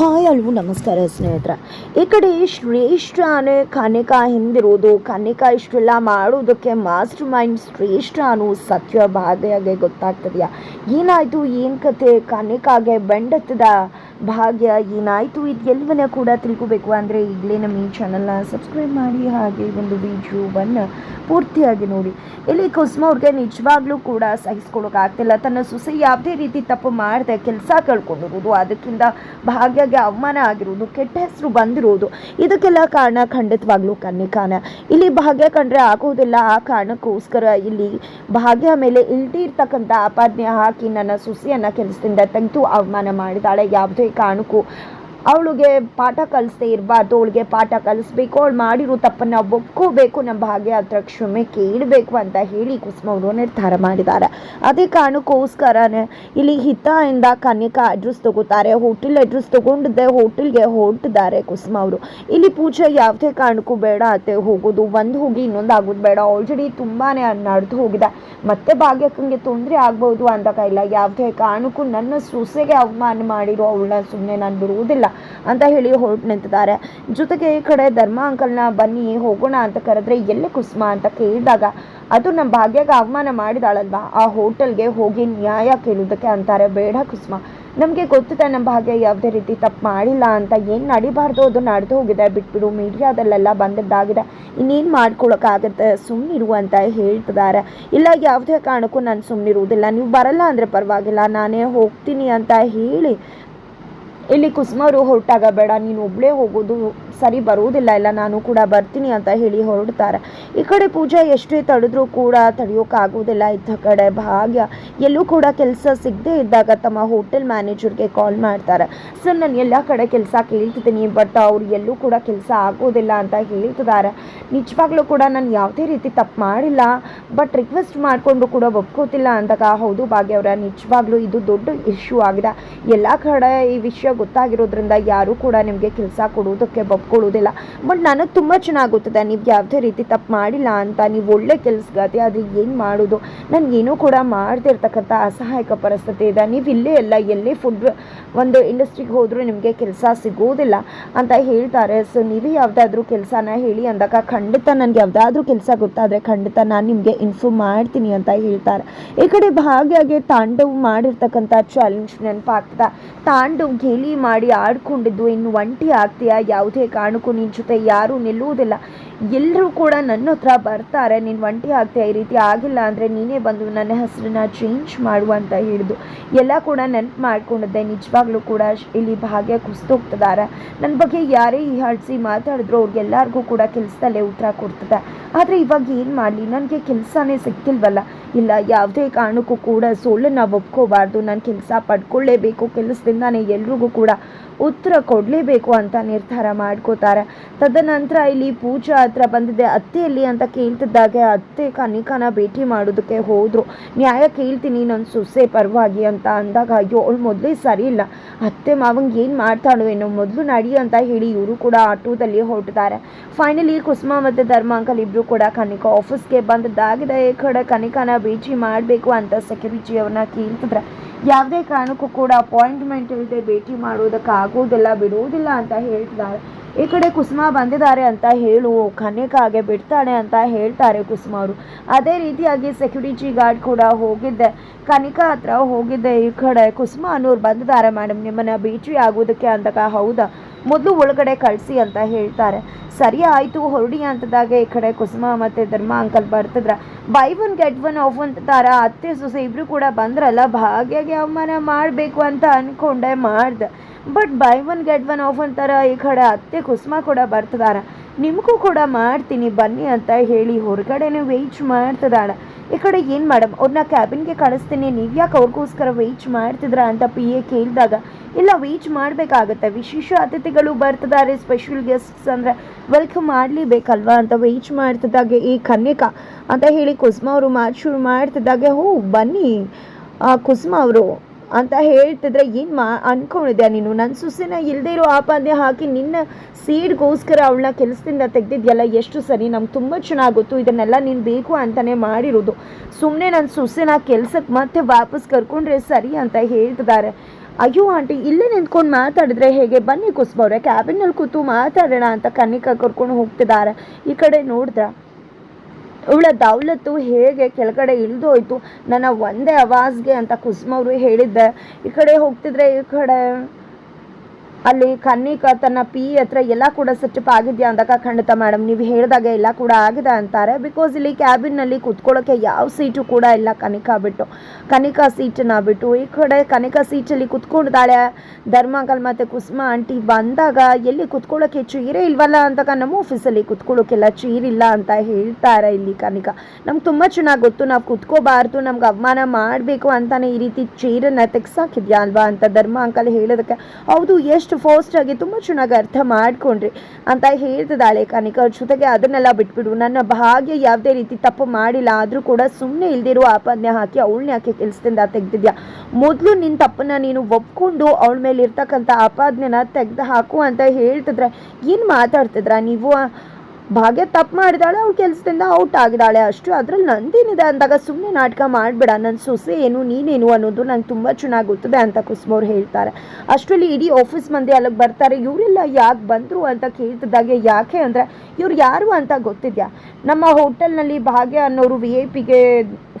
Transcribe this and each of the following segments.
Hi ಅಲ್ವು, ನಮಸ್ಕಾರ ಸ್ನೇಹಿತರ. ಈ ಕಡೆ ಶ್ರೇಷ್ಠನೇ ಕನಿಕಾ ಹಿಂದಿರೋದು ಕನಿಕಾ ಇಷ್ಟೆಲ್ಲ ಮಾಡೋದಕ್ಕೆ ಮಾಸ್ಟರ್ ಮೈಂಡ್ ಶ್ರೇಷ್ಠ ಅನ್ನೋ ಸತ್ಯ ಬಾಧೆಯಾಗೆ ಗೊತ್ತಾಗ್ತದೆಯಾ? ಏನಾಯಿತು? ಏನು ಕತೆ? ಕನಿಕಾಗೆ ಬೆಂಡತ್ತದ ಭಾಗ್ಯ ಏನಾಯಿತು ಇದು ಎಲ್ಲವನ್ನ ಕೂಡ ತಿಳ್ಕೊಬೇಕು ಅಂದರೆ ಈಗಲೇ ನಮ್ಮ ಈ ಚಾನಲ್ನ ಸಬ್ಸ್ಕ್ರೈಬ್ ಮಾಡಿ ಹಾಗೆ ಒಂದು ವಿಡಿಯೋವನ್ನು ಪೂರ್ತಿಯಾಗಿ ನೋಡಿ. ಇಲ್ಲಿ ಕುಸ್ಮ ಅವ್ರಿಗೆ ನಿಜವಾಗ್ಲೂ ಕೂಡ ಸಹಿಸ್ಕೊಳೋಕ್ಕಾಗ್ತಿಲ್ಲ ತನ್ನ ಸೊಸೆ ಯಾವುದೇ ರೀತಿ ತಪ್ಪು ಮಾಡದೆ ಕೆಲಸ ಕಳ್ಕೊಂಡಿರೋದು. ಅದಕ್ಕಿಂತ ಭಾಗ್ಯಗೆ ಅವಮಾನ ಆಗಿರೋದು, ಕೆಟ್ಟ ಹೆಸರು ಬಂದಿರೋದು. ಇದಕ್ಕೆಲ್ಲ ಕಾರಣ ಖಂಡಿತವಾಗ್ಲೂ ಕನ್ನಿಕಾನ. ಇಲ್ಲಿ ಭಾಗ್ಯ ಕಂಡ್ರೆ ಆಗೋದಿಲ್ಲ. ಆ ಕಾರಣಕ್ಕೋಸ್ಕರ ಇಲ್ಲಿ ಭಾಗ್ಯ ಮೇಲೆ ಇಲ್ದಿರ್ತಕ್ಕಂಥ ಆಪಾದನೆ ಹಾಕಿ ನನ್ನ ಸೊಸೆಯನ್ನು ಕೆಲಸದಿಂದ ತೆಗೆದು ಅವಮಾನ ಮಾಡಿದಾಳೆ. ಯಾವುದೇ ಕಾರಣಕ್ಕೂ ಅವಳಿಗೆ ಪಾಠ ಕಲಿಸ್ದೇ ಇರಬಾರ್ದು, ಅವಳಿಗೆ ಪಾಠ ಕಲಿಸ್ಬೇಕು, ಅವಳು ಮಾಡಿರೋ ತಪ್ಪನ್ನು ಒಪ್ಕೋಬೇಕು ನಮ್ಮ ಭಾಗ್ಯ ಹತ್ರ, ಕ್ಷಮೆ ಕೇಳಬೇಕು ಅಂತ ಹೇಳಿ ಕುಸುಮ ಅವರು ನಿರ್ಧಾರ ಮಾಡಿದ್ದಾರೆ. ಅದೇ ಕಾರಣಕ್ಕೋಸ್ಕರನೇ ಇಲ್ಲಿ ಹಿತಯಿಂದ ಕನ್ಯಕ ಅಡ್ರೆಸ್ ತಗೋತಾರೆ ಹೋಟೆಲ್ ಅಡ್ರೆಸ್ ತಗೊಂಡಿದ್ದೆ ಹೋಟೆಲ್ಗೆ ಹೊರಟಿದ್ದಾರೆ ಕುಸುಮ ಅವರು. ಇಲ್ಲಿ ಪೂಜೆ ಯಾವುದೇ ಕಾರಣಕ್ಕೂ ಬೇಡ, ಅತ್ತೆ ಹೋಗೋದು ಒಂದು ಹೋಗಿ ಇನ್ನೊಂದು ಆಗೋದು ಬೇಡ ಆಲ್ರೆಡಿ ತುಂಬಾ ನಡೆದು ಹೋಗಿದೆ. ಮತ್ತೆ ಭಾಗ್ಯಕ್ಕಂಗೆ ತೊಂದರೆ ಆಗ್ಬೋದು ಅಂತ ಇಲ್ಲ ಯಾವುದೇ ಕಾರಣಕ್ಕೂ ನನ್ನ ಸೊಸೆಗೆ ಅವಮಾನ ಮಾಡಿರೋ ಅವಳನ್ನ ಸುಮ್ಮನೆ ನಾನು ಬಿಡುವುದಿಲ್ಲ. ಅಂತ ಹೇಳಿ ಹೊರಟು ನಿಂತಿದ್ದಾರೆ. ಜೊತೆಗೆ ಈ ಕಡೆ ಧರ್ಮ ಅಂಕಲ್ನ ಬನ್ನಿ, ಹೋಗೋಣ ಅಂತ ಕರೆದ್ರೆ ಎಲ್ಲಿ ಕುಸುಮ ಅಂತ ಕೇಳಿದಾಗ, ಅದು ನಮ್ಮ ಭಾಗ್ಯಗೆ ಅವಮಾನ ಮಾಡಿದಾಳಲ್ವಾ? ಆ ಹೋಟೆಲ್ಗೆ ಹೋಗಿ ನ್ಯಾಯ ಕೇಳೋದಕ್ಕೆ ಅಂತಾರೆ. ಬೇಡ ಕುಸುಮ. ನಮಗೆ ಗೊತ್ತಿದೆ ನಮ್ಮ ಭಾಗ್ಯ ಯಾವುದೇ ರೀತಿ ತಪ್ಪು ಮಾಡಿಲ್ಲ ಅಂತ. ಏನು ನಡಿಬಾರ್ದು? ಅದು ನಡೆದು ಹೋಗಿದೆ. ಬಿಟ್ಬಿಡು. ಮೀಡಿಯಾದಲ್ಲೆಲ್ಲ ಬಂದಿದ್ದಾಗಿದೆ. ಇನ್ನೇನು ಮಾಡ್ಕೊಳಕ್ಕಾಗತ್ತೆ? ಸುಮ್ಮನಿರು ಅಂತ ಹೇಳ್ತಿದ್ದಾರೆ. ಇಲ್ಲ, ಯಾವುದೇ ಕಾರಣಕ್ಕೂ ನಾನು ಸುಮ್ಮನಿರುವುದಿಲ್ಲ ನೀವು ಬರಲ್ಲ ಅಂದರೆ ಪರವಾಗಿಲ್ಲ. ನಾನೇ ಹೋಗ್ತೀನಿ ಅಂತ ಹೇಳಿ ಇಲ್ಲಿ ಕುಸುಮರು ಹೊರಟಾಗ ಬೇಡ ನೀನು ಒಬ್ಬಳೇ ಹೋಗೋದು ಸರಿ ಬರುವುದಿಲ್ಲ ಇಲ್ಲ ನಾನು ಕೂಡ ಬರ್ತೀನಿ ಅಂತ ಹೇಳಿ ಹೊರಡ್ತಾರೆ. ಈ ಕಡೆ ಪೂಜಾ ಎಷ್ಟೇ ತಡೆದ್ರೂ ಕೂಡ ತಡೆಯೋಕ್ಕಾಗೋದಿಲ್ಲ ಇದ್ದ ಕಡೆ ಭಾಗ್ಯ ಎಲ್ಲೂ ಕೂಡ ಕೆಲಸ ಸಿಗದೆ ಇದ್ದಾಗ ತಮ್ಮ ಹೋಟೆಲ್ ಮ್ಯಾನೇಜರ್ಗೆ ಕಾಲ್ ಮಾಡ್ತಾರೆ. ಸರ್, ನಾನು ಎಲ್ಲ ಕಡೆ ಕೆಲಸ ಕೇಳ್ತಿದ್ದೀನಿ, ಬಟ್ ಅವ್ರು ಎಲ್ಲೂ ಕೂಡ ಕೆಲಸ ಆಗೋದಿಲ್ಲ ಅಂತ ಹೇಳ್ತಿದ್ದಾರೆ. ನಿಜವಾಗ್ಲೂ ಕೂಡ ನಾನು ಯಾವುದೇ ರೀತಿ ತಪ್ಪು ಮಾಡಿಲ್ಲ, ಬಟ್ ರಿಕ್ವೆಸ್ಟ್ ಮಾಡಿಕೊಂಡು ಕೂಡ ಒಪ್ಕೋತಿಲ್ಲ ಅಂದಾಗ, ಹೌದು ಭಾಗ್ಯ ಅವರ, ನಿಜವಾಗ್ಲೂ ಇದು ದೊಡ್ಡ ಇಶ್ಯೂ ಆಗಿದೆ. ಎಲ್ಲ ಕಡೆ ಈ ವಿಷಯ ಗೊತ್ತಾಗಿರೋದ್ರಿಂದ ಯಾರೂ ಕೂಡ ನಿಮಗೆ ಕೆಲಸ ಕೊಡೋದಕ್ಕೆ ಒಪ್ಕೊಳ್ಳೋದಿಲ್ಲ ಬಟ್ ನನಗೆ ತುಂಬ ಚೆನ್ನಾಗಿ ಗೊತ್ತಿದೆ ನೀವು ಯಾವುದೇ ರೀತಿ ತಪ್ಪು ಮಾಡಿಲ್ಲ ಅಂತ, ನೀವು ಒಳ್ಳೆ ಕೆಲಸಗಾತಿ, ಆದರೆ ಏನು ಮಾಡೋದು? ನಾನು ಏನೂ ಕೂಡ ಮಾಡ್ತಿರ್ತಕ್ಕಂಥ ಅಸಹಾಯಕ ಪರಿಸ್ಥಿತಿ ಇದೆ. ನೀವು ಇಲ್ಲೇ ಎಲ್ಲ ಎಲ್ಲೇ ಫುಡ್ ಒಂದು ಇಂಡಸ್ಟ್ರಿಗೆ ಹೋದರೂ ನಿಮಗೆ ಕೆಲಸ ಸಿಗೋದಿಲ್ಲ ಅಂತ ಹೇಳ್ತಾರೆ. ಸೊ ನೀವೇ ಯಾವುದಾದ್ರೂ ಕೆಲಸನ ಹೇಳಿ ಅಂದಾಗ ಖಂಡಿತ ನನಗೆ ಯಾವುದಾದ್ರೂ ಕೆಲಸ ಗೊತ್ತಾದರೆ ಖಂಡಿತ ನಾನು ನಿಮಗೆ ಇನ್ಫಾರ್ಮ್ ಮಾಡ್ತೀನಿ ಅಂತ ಹೇಳ್ತಾರೆ. ಈ ಕಡೆ ಭಾಗಿಯಾಗಿ ತಾಂಡವ್ ಮಾಡಿರ್ತಕ್ಕಂಥ ಚಾಲೆಂಜ್ ನೆನಪಾಗ್ತದೆ. ತಾಂಡವ್ ಗೇಲಿ ಮಾಡಿ ಆಡ್ಕೊಂಡಿದ್ದು. ಇನ್ನು ಒಂಟಿ ಆಗ್ತೀಯಾ? ಯಾವುದೇ ಕಾರಣಕ್ಕೂ ನಿನ್ನ ಜೊತೆ ಯಾರೂ ನಿಲ್ಲುವುದಿಲ್ಲ. ಎಲ್ಲರೂ ಕೂಡ ನನ್ನ ಹತ್ರ ಬರ್ತಾರೆ. ನೀನು ಒಂಟಿ ಆಗ್ತೀಯ? ಈ ರೀತಿ ಆಗಿಲ್ಲ ಅಂದರೆ ನೀನೇ ಬಂದು ನನ್ನ ಹೆಸರನ್ನ ಚೇಂಜ್ ಮಾಡು ಅಂತ ಹೇಳಿದು ಎಲ್ಲ ಕೂಡ ನೆನಪು ಮಾಡ್ಕೊಂಡಿದ್ದೆ. ನಿಜವಾಗ್ಲೂ ಕೂಡ ಇಲ್ಲಿ ಭಾಗ್ಯ ಕುಸಿದೋಗ್ತಿದ್ದಾರೆ. ನನ್ನ ಬಗ್ಗೆ ಯಾರೇ ಈ ಹಡ್ಸಿ ಮಾತಾಡಿದ್ರು ಅವ್ರಿಗೆಲ್ಲರಿಗೂ ಕೂಡ ಕೆಲಸದಲ್ಲೇ ಉತ್ತರ ಕೊಡ್ತದೆ ಆದರೆ ಇವಾಗ ಏನು ಮಾಡಲಿ? ನನಗೆ ಕೆಲಸನೇ ಸಿಗ್ತಿಲ್ವಲ್ಲ ಇಲ್ಲ, ಯಾವುದೇ ಕಾರಣಕ್ಕೂ ಕೂಡ ಸೋಲನ್ನು ಒಪ್ಕೋಬಾರ್ದು. ನಾನು ಕೆಲಸ ಪಡ್ಕೊಳ್ಳೇಬೇಕು ಕೆಲಸದಿಂದಾನೇ ಎಲ್ರಿಗೂ ಕೂಡ ಉತ್ತರ ಕೊಡಲೇಬೇಕು ಅಂತ ನಿರ್ಧಾರ ಮಾಡ್ಕೋತಾರೆ. ತದನಂತರ ಇಲ್ಲಿ ಪೂಜಾ ಹತ್ರ ಬಂದಿದೆ. ಅತ್ತೆಯಲ್ಲಿ ಅಂತ ಕೇಳ್ತಿದ್ದಾಗ ಅತ್ತೆ ಕನಿಕನ ಭೇಟಿ ಮಾಡೋದಕ್ಕೆ ಹೋದರು. ನ್ಯಾಯ ಕೇಳ್ತೀನಿ, ನನ್ನ ಸೊಸೆ ಪರವಾಗಿ ಅಂತ ಅಂದಾಗ, ಅಯ್ಯೋ, ಅವಳು ಮೊದಲೇ ಸರಿ ಇಲ್ಲ. ಅತ್ತೆ ಮಾವಂಗೆ ಏನು ಮಾಡ್ತಾಳೋ ಏನೋ ಮೊದಲು ನಡಿ ಅಂತ ಹೇಳಿ ಇವರು ಕೂಡ ಆಟೋದಲ್ಲಿ ಹೊರಟಿದ್ದಾರೆ. ಫೈನಲಿ ಕುಸುಮ ಮತ್ತು ಧರ್ಮ ಅಂಕಲ್ ಇಬ್ಬರು ಕೂಡ ಕನಿಕ ಆಫೀಸ್ಗೆ ಬಂದದ್ದಾಗಿದೆ. ಈ ಕಡೆ ಕನಿಕಾನ ಭೇಟಿ ಮಾಡಬೇಕು ಅಂತ ಸೆಕ್ಯೂರಿಟಿ ಅವ್ರನ್ನ ಕೇಳ್ತಿದ್ರೆ. ಯಾವುದೇ ಕಾರಣಕ್ಕೂ ಕೂಡ ಅಪಾಯಿಂಟ್ಮೆಂಟ್ ಇಲ್ಲದೆ ಭೇಟಿ ಮಾಡೋದಕ್ಕೆ ಬಿಡುವುದಿಲ್ಲ ಅಂತ ಹೇಳ್ತಿದ್ದಾರೆ. ಈ ಕಡೆ ಕುಸುಮ ಬಂದಿದ್ದಾರೆ ಅಂತ ಹೇಳು ಕನ್ಯಕಾಗೆ ಬಿಡ್ತಾಳೆ ಅಂತ ಹೇಳ್ತಾರೆ ಕುಸುಮ ಅವರು. ಅದೇ ರೀತಿಯಾಗಿ ಸೆಕ್ಯೂರಿಟಿ ಗಾರ್ಡ್ ಕೂಡ ಹೋಗಿದ್ದೆ. ಕನಿಕಾ ಹತ್ರ ಹೋಗಿದ್ದೆ. ಈ ಕಡೆ ಕುಸುಮ ಅನ್ನೋರು ಬಂದಿದ್ದಾರೆ ಮೇಡಮ್ ನಿಮ್ಮನ್ನ ಬೀಚಿ ಆಗೋದಕ್ಕೆ ಅಂದಾಗ, ಹೌದಾ? ಮೊದಲು ಒಳಗಡೆ ಕಳಿಸಿ ಅಂತ ಹೇಳ್ತಾರೆ. ಸರಿ ಆಯಿತು, ಹೊರಡಿ ಅಂತದಾಗೆ ಈ ಕಡೆ ಕುಸುಮ ಮತ್ತು Dharma uncle ಬರ್ತಿದ್ರ. Buy one get one off ಅಂತಾರ ಅತ್ತೆ, ಸೊಸೆ ಇಬ್ಬರು ಕೂಡ ಬಂದ್ರಲ್ಲ, ಭಾಗ್ಯಾಗೆ ಅವಮಾನ ಮಾಡಬೇಕು ಅಂತ ಅನ್ಕೊಂಡೆ, ಮಾಡ್ದೆ. But buy one get one off ಅಂತಾರ ಈ ಕಡೆ ಅತ್ತೆ, ಕುಸುಮ ಕೂಡ ಬರ್ತದಾರ. ನಿಮಗೂ ಕೂಡ ಮಾಡ್ತೀನಿ, ಬನ್ನಿ ಅಂತ ಹೇಳಿ ಹೊರಗಡೆನೇ ವೆಯ್ಟ್ ಮಾಡ್ತಿದ್ದಾಳೆ ಈ ಕಡೆ ಏನು ಮೇಡಮ್ ಅವ್ರನ್ನ ಕ್ಯಾಬಿನ್ಗೆ ಕಳಿಸ್ತೀನಿ. ನೀವು ಯಾಕೆ ಅವ್ರಿಗೋಸ್ಕರ ವೆಯ್ಟ್ ಮಾಡ್ತಿದ್ರ ಅಂತ ಪಿ ಎ ಕೇಳಿದಾಗ, ಇಲ್ಲ ವೆಯ್ಟ್ ಮಾಡಬೇಕಾಗತ್ತೆ. ವಿಶೇಷ ಅತಿಥಿಗಳು ಬರ್ತಿದ್ದಾರೆ ಸ್ಪೆಷಲ್ ಗೆಸ್ಟ್ಸ್ ಅಂದರೆ ವೆಲ್ಕಮ್ ಮಾಡಲೇಬೇಕಲ್ವಾ ಅಂತ ವೆಯ್ಟ್ ಮಾಡ್ತಿದ್ದಾಗೆ ಈ ಕನ್ಯಕ ಅಂತ ಹೇಳಿ ಕುಸುಮ ಅವರು ಮಾತು ಶುರು ಮಾಡ್ತಿದ್ದಾಗೆ, ಹೋ, ಬನ್ನಿ. ಕುಸುಮ ಅವರು ಅಂತ ಹೇಳ್ತಿದ್ರೆ ಏನು ಮಾ ಅಂದ್ಕೊಂಡಿದ್ಯಾ ನೀನು? ನನ್ನ ಸೊಸೆನ ಇಲ್ಲದೆ ಇರೋ ಆಪಾದನೆ ಹಾಕಿ ನಿನ್ನ ಸೀಡ್ಗೋಸ್ಕರ ಅವಳನ್ನ ಕೆಲಸದಿಂದ ತೆಗ್ದಿದ್ಯಲ್ಲ, ಎಷ್ಟು ಸರಿ? ನಮ್ಗೆ ತುಂಬ ಚೆನ್ನಾಗಿ ಗೊತ್ತು ಇದನ್ನೆಲ್ಲ ನೀನು ಬೇಕು ಅಂತಲೇ ಮಾಡಿರೋದು. ಸುಮ್ಮನೆ ನನ್ನ ಸೊಸೆನ ಕೆಲಸಕ್ಕೆ ಮತ್ತೆ ವಾಪಸ್ ಕರ್ಕೊಂಡ್ರೆ ಸರಿ ಅಂತ ಹೇಳ್ತಿದ್ದಾರೆ ಅಯ್ಯೋ ಆಂಟಿ, ಇಲ್ಲೇ ನಿಂತ್ಕೊಂಡು ಮಾತಾಡಿದ್ರೆ ಹೇಗೆ? ಬನ್ನಿ ಕುಸ್ಬವ್ರೆ, ಕ್ಯಾಬಿನಲ್ಲಿ ಕೂತು ಮಾತಾಡೋಣ ಅಂತ ಕನ್ನಿಕಾ ಕರ್ಕೊಂಡು ಹೋಗ್ತಿದ್ದಾರೆ ಈ ಕಡೆ ನೋಡಿದ್ರ? ಇವಳ ದೌಲತ್ತು ಹೇಗೆ ಕೆಳಗಡೆ ಇಳಿದು ಹೋಯ್ತು ನನ್ನ ಒಂದೇ ಅವಾಜ್ಗೆ ಅಂತ ಕುಸುಮವ್ರು ಹೇಳಿದ್ದೆ. ಈ ಕಡೆ ಹೋಗ್ತಿದ್ರೆ, ಈ ಕಡೆ ಅಲ್ಲಿ ಕನ್ನಿಕ ತನ್ನ ಪಿ ಹತ್ರ ಎಲ್ಲ ಕೂಡ ಸೆಟಪ್ ಆಗಿದೆಯಾ ಅಂದಾಗ, ಖಂಡಿತ ಮೇಡಮ್ ನೀವು ಹೇಳಿದಾಗ ಎಲ್ಲ ಕೂಡ ಆಗಿದೆ ಅಂತಾರೆ. ಬಿಕಾಸ್ ಇಲ್ಲಿ ಕ್ಯಾಬಿನಲ್ಲಿ ಕುತ್ಕೊಳ್ಳೋಕೆ ಯಾವ ಸೀಟು ಕೂಡ ಇಲ್ಲ ಕನಿಕಾ ಬಿಟ್ಟು. ಕನಿಕಾ ಸೀಟನ್ನ ಬಿಟ್ಟು. ಈ ಕಡೆ ಕನಿಕಾ ಸೀಟಲ್ಲಿ ಕುತ್ಕೊಂಡಿದ್ದಾಳೆ ಧರ್ಮಕಲ್ ಮತ್ತು ಕುಸುಮ ಆಂಟಿ ಬಂದಾಗ ಎಲ್ಲಿ ಕುತ್ಕೊಳ್ಳೋಕ್ಕೆ ಚೀರೇ ಇಲ್ವಲ್ಲ ಅಂದಾಗ, ನಮ್ಮ ಆಫೀಸಲ್ಲಿ ಚೀರ್ ಚೀರಿಲ್ಲ ಅಂತ ಹೇಳ್ತಾರೆ ಇಲ್ಲಿ ಕನಿಕಾ ನಮ್ಗೆ ತುಂಬ ಚೆನ್ನಾಗಿ ಗೊತ್ತು, ನಾವು ಕುತ್ಕೋಬಾರ್ದು, ನಮ್ಗೆ ಅವಮಾನ ಮಾಡಬೇಕು ಅಂತಾನೆ ಈ ರೀತಿ ಚೀರನ್ನು ತೆಗ್ಸಾಕಿದ್ಯಾ ಅಲ್ವಾ ಅಂತ ಧರ್ಮ ಅಂಕಲ್ ಹೇಳೋದಕ್ಕೆ. ಹೌದು, ಎಷ್ಟು ಫಾಸ್ಟ್ ಆಗಿ ತುಂಬ ಚೆನ್ನಾಗಿ ಅರ್ಥ ಮಾಡ್ಕೊಂಡ್ರಿ ಅಂತ ಹೇಳ್ತಿದ್ದಾಳೆ ಕನಿಕಾ. ಜೊತೆಗೆ ಅದನ್ನೆಲ್ಲ ಬಿಟ್ಬಿಡು. ನನ್ನ ಭಾಗ್ಯ ಯಾವುದೇ ರೀತಿ ತಪ್ಪು ಮಾಡಿಲ್ಲ. ಆದರೂ ಕೂಡ ಸುಮ್ಮನೆ ಇಲ್ದಿರೋ ಆಪಾದನೆ ಹಾಕಿ ಅವಳನ್ನ ಯಾಕೆ ಕೆಲಸದಿಂದ ತೆಗ್ದಿದ್ಯಾ? ಮೊದಲು ನಿನ್ನ ತಪ್ಪನ್ನ ನೀನು ಒಪ್ಕೊಂಡು ಅವಳ ಮೇಲೆ ಇರ್ತಕ್ಕಂಥ ಆಪಾದನೆನ ತೆಗ್ದು ಹಾಕು ಅಂತ ಹೇಳ್ತಿದ್ರೆ ಏನು ಮಾತಾಡ್ತಿದ್ರ ನೀವು? ಭಾಗ್ಯ ತಪ್ಪು ಮಾಡಿದಾಳೆ, ಅವ್ಳ ಕೆಲಸದಿಂದ ಔಟ್ ಆಗಿದ್ದಾಳೆ ಅಷ್ಟು ಅದ್ರಲ್ಲಿ ನಂದೇನಿದೆ ಅಂದಾಗ ಸುಮ್ಮನೆ ನಾಟಕ ಮಾಡಬೇಡ ನನ್ನ ಸೊಸೆ ಏನು, ನೀನೇನು ಅನ್ನೋದು ನಂಗೆ ತುಂಬ ಚೆನ್ನಾಗಿ ಗೊತ್ತಿದೆ ಅಂತ ಕುಸುಮವ್ರು ಹೇಳ್ತಾರೆ. ಅಷ್ಟರಲ್ಲಿ ಇಡೀ ಆಫೀಸ್ ಮಂದಿ ಅಲ್ಲಿಗೆ ಬರ್ತಾರೆ, ಇವರೆಲ್ಲ ಯಾಕೆ ಬಂದರು? ಅಂತ ಕೇಳ್ತಿದ್ದಾಗೆ, ಯಾಕೆ? ಅಂದರೆ, ಇವ್ರು ಯಾರು ಅಂತ ಗೊತ್ತಿದೆಯಾ? ನಮ್ಮ ಹೋಟೆಲ್ನಲ್ಲಿ ಭಾಗ್ಯ ಅನ್ನೋರು ವಿ ಐ ಪಿಗೆ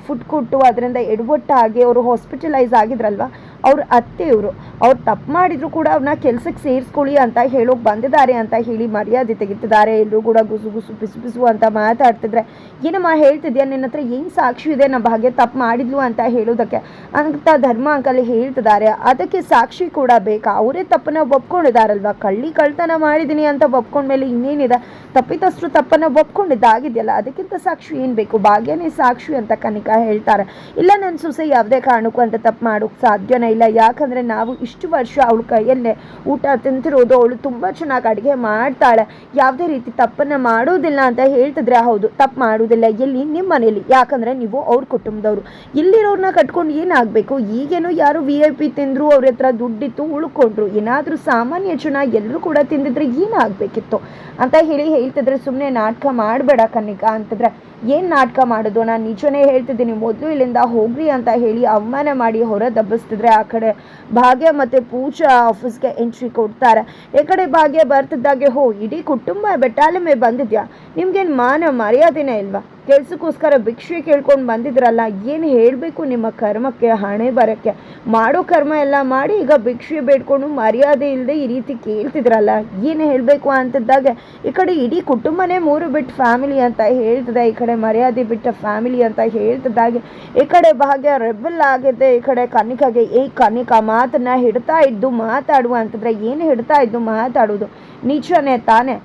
ಫುಡ್ ಕೊಟ್ಟು, ಅದರಿಂದ ಎಡವಟ್ಟಾಗಿ ಅವರು ಹಾಸ್ಪಿಟಲೈಸ್ ಆಗಿದ್ರಲ್ವ? ಅವ್ರ ಅತ್ತೆ ಇವರು ಅವ್ರು ತಪ್ಪು ಮಾಡಿದ್ರು ಕೂಡ ಅವ್ರನ್ನ ಕೆಲ್ಸಕ್ಕೆ ಸೇರಿಸ್ಕೊಳ್ಳಿ ಅಂತ ಹೇಳೋಕೆ ಬಂದಿದ್ದಾರೆ ಅಂತ ಹೇಳಿ ಮರ್ಯಾದೆ ತೆಗಿತಿದ್ದಾರೆ. ಎಲ್ಲರೂ ಕೂಡ ಗುಸು ಗುಸು, ಪಿಸು ಬಿಸು ಅಂತ ಮಾತಾಡ್ತಿದ್ರೆ, ಏನಮ್ಮ ಹೇಳ್ತಿದ್ಯಾ? ನಿನ್ನ ಹತ್ರ ಏನು ಸಾಕ್ಷಿ ಇದೆ? ನಮ್ಮ ಭಾಗ್ಯ ತಪ್ಪು ಮಾಡಿದ್ಲು ಅಂತ ಹೇಳೋದಕ್ಕೆ ಅಂತ ಧರ್ಮ ಅಂಕಲ್ ಹೇಳ್ತಿದ್ದಾರೆ. ಅದಕ್ಕೆ ಸಾಕ್ಷಿ ಕೂಡ ಬೇಕಾ? ಅವರೇ ತಪ್ಪನ್ನ ಒಪ್ಕೊಂಡಿದ್ದಾರಲ್ವಾ? ಕಳ್ಳಿ ಕಳ್ತನ ಮಾಡಿದ್ದೀನಿ ಅಂತ ಒಪ್ಕೊಂಡ್ಮೇಲೆ ಇನ್ನೇನಿದೆ? ತಪ್ಪಿತಷ್ಟು ತಪ್ಪನ್ನ ಒಪ್ಕೊಂಡಿದ್ದಾಗಿದೆಯಲ್ಲ, ಅದಕ್ಕಿಂತ ಸಾಕ್ಷಿ ಏನು ಬೇಕು? ಭಾಗ್ಯನೇ ಸಾಕ್ಷಿ ಅಂತ ಕನಿಕಾ ಹೇಳ್ತಾರೆ. ಇಲ್ಲ ನನ್ನ ಸೊಸೆ ಯಾವುದೇ ಕಾರಣಕ್ಕೂ ಅಂತ ತಪ್ಪು ಮಾಡೋಕ್ಕೆ ಸಾಧ್ಯನೇ ಇಲ್ಲ. ಯಾಕಂದರೆ ನಾವು ಇಷ್ಟು ವರ್ಷ ಅವಳ ಕೈಯಲ್ಲೇ ಊಟ ತಿಂತಿರೋದು. ಅವಳು ತುಂಬ ಚೆನ್ನಾಗಿ ಅಡುಗೆ ಮಾಡ್ತಾಳೆ. ಯಾವುದೇ ರೀತಿ ತಪ್ಪನ್ನು ಮಾಡೋದಿಲ್ಲ ಅಂತ ಹೇಳ್ತಿದ್ರೆ ಹೌದು, ತಪ್ಪು ಮಾಡೋದಿಲ್ಲ. ಎಲ್ಲಿ? ನಿಮ್ಮ ಮನೇಲಿ ಯಾಕಂದರೆ ನೀವು ಅವ್ರ ಕುಟುಂಬದವರು. ಇಲ್ಲಿರೋರನ್ನ ಕಟ್ಕೊಂಡು ಏನಾಗಬೇಕು? ಈಗೇನೋ ಯಾರು ವಿ ಐ ಪಿ ತಿಂದರು, ಅವ್ರ ಹತ್ರ ದುಡ್ಡಿತ್ತು, ಉಳ್ಕೊಂಡ್ರು. ಏನಾದರೂ ಸಾಮಾನ್ಯ ಜನ ಎಲ್ಲರೂ ಕೂಡ ತಿಂದಿದ್ರೆ ಏನಾಗಬೇಕಿತ್ತು? ಅಂತ ಹೇಳಿ ಹೇಳ್ತಿದ್ರೆ ಸುಮ್ಮನೆ ನಾಟಕ ಮಾಡಬೇಡ ಕನ್ನಿಕ ಅಂತಂದ್ರೆ ಏನು ನಾಟಕ ಮಾಡೋದು? ನಾನು ನಿಜನೇ ಹೇಳ್ತಿದ್ದೀನಿ, ಮೊದಲು ಇಲ್ಲಿಂದ ಹೋಗ್ರಿ ಅಂತ ಹೇಳಿ ಅವಮಾನ ಮಾಡಿ ಹೊರ ದಬ್ಬಿಸ್ತಿದ್ರೆ ಆ ಕಡೆ ಭಾಗ್ಯ ಮತ್ತು ಪೂಜಾ ಆಫೀಸ್ಗೆ ಎಂಟ್ರಿ ಕೊಡ್ತಾರೆ. ಈ ಕಡೆ ಭಾಗ್ಯ ಬರ್ತಿದ್ದಾಗೆ, ಹೋ, ಇಡೀ ಕುಟುಂಬ ಬೆಟ್ಟಾಲೆ ಮೇಲೆ ಬಂದಿದ್ಯಾ? ನಿಮ್ಗೇನು ಮಾನ ಮರ್ಯಾದೆನೇ ಇಲ್ವಾ? ಕೆಲ್ಸಕ್ಕೋಸ್ಕರ ಭಿಕ್ಷೆ ಕೇಳ್ಕೊಂಡು ಬಂದಿದ್ರಲ್ಲ, ಏನು ಹೇಳಬೇಕು ನಿಮ್ಮ ಕರ್ಮಕ್ಕೆ, ಹಣೆ ಬರೋಕ್ಕೆ ಮಾಡೋ ಕರ್ಮ ಎಲ್ಲ ಮಾಡಿ ಈಗ ಭಿಕ್ಷೆ ಬೇಡ್ಕೊಂಡು ಮರ್ಯಾದೆ ಇಲ್ಲದೆ ಈ ರೀತಿ ಕೇಳ್ತಿದ್ರಲ್ಲ, ಏನು ಹೇಳಬೇಕು ಅಂತಿದ್ದಾಗ, ಈ ಕಡೆ ಇಡೀ ಕುಟುಂಬನೇ ಮೂರು ಬಿಟ್ಟು ಫ್ಯಾಮಿಲಿ ಅಂತ ಹೇಳ್ತಿದೆ, ಈ ಕಡೆ ಮರ್ಯಾದೆ ಬಿಟ್ಟ ಫ್ಯಾಮಿಲಿ ಅಂತ ಹೇಳ್ತಿದ್ದಾಗೆ ಈ ಕಡೆ ಭಾಗ್ಯ ರೆಬಲ್ ಆಗಿದೆ ಈ ಕಡೆ ಕನಿಕಾಗೆ, ಏ ಕನಿಕಾ, ಮಾತನ್ನ ಹಿಡ್ತಾ ಇದ್ದು ಮಾತಾಡುವ ಅಂತಂದ್ರೆ, ಏನು ಹಿಡ್ತಾ ಇದ್ದು ಮಾತಾಡೋದು? ನಿಜನೇ ತಾನೇ.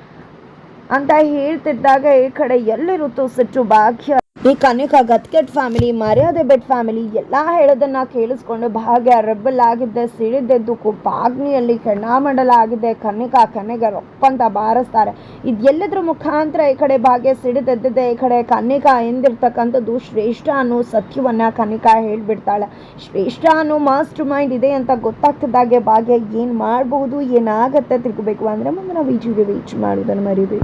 ಅಂತ ಹೇಳ್ತಿದ್ದಾಗ ಈ ಕಡೆ ಎಲ್ಲಿರುತ್ತೋ ಸಿಟ್ಟು ಭಾಗ್ಯ? ಈ ಕನಿಕ ಗತ್ಕೆಟ್ ಫ್ಯಾಮಿಲಿ ಮರ್ಯಾದೆ ಬೆಟ್ ಫ್ಯಾಮಿಲಿ ಎಲ್ಲ ಹೇಳೋದನ್ನ ಕೇಳಿಸ್ಕೊಂಡು ಭಾಗ್ಯ ರೆಬ್ಬಲ್ ಆಗಿದ್ದೆ, ಸಿಡಿದೆದ್ದು ಕುಪ್ಪಾಗ್ನಿಯಲ್ಲಿ ಕಣ್ಣಾಮಂಡಲ ಆಗಿದೆ ಕನಿಕಾ ಕನೆಗೆ ರೊಪ್ಪಂತ ಬಾರಿಸ್ತಾರೆ. ಇದು ಎಲ್ಲದ್ರ ಮುಖಾಂತರ ಈ ಕಡೆ ಭಾಗ್ಯ ಸಿಡಿದೆದ್ದಿದೆ. ಈ ಕಡೆ ಕನಿಕ ಎಂದಿರ್ತಕ್ಕಂಥದ್ದು ಶ್ರೇಷ್ಠ ಅನ್ನೋ ಸತ್ಯವನ್ನ ಕನಿಕಾ ಹೇಳ್ಬಿಡ್ತಾಳೆ. ಶ್ರೇಷ್ಠ ಅನ್ನೋ ಮಾಸ್ಟರ್ ಮೈಂಡ್ ಇದೆ ಅಂತ ಗೊತ್ತಾಗ್ತಿದ್ದಾಗೆ ಭಾಗ್ಯ ಏನು ಮಾಡಬಹುದು ಏನಾಗತ್ತೆ ತಿಳ್ಕೊಬೇಕು ಅಂದ್ರೆ ಮುಂದೆ ನಾವು ವಿಡಿಯೋಗೆ ವೀಚ್ ಮಾಡೋದನ್ನು ಮರಿಬೇಕು.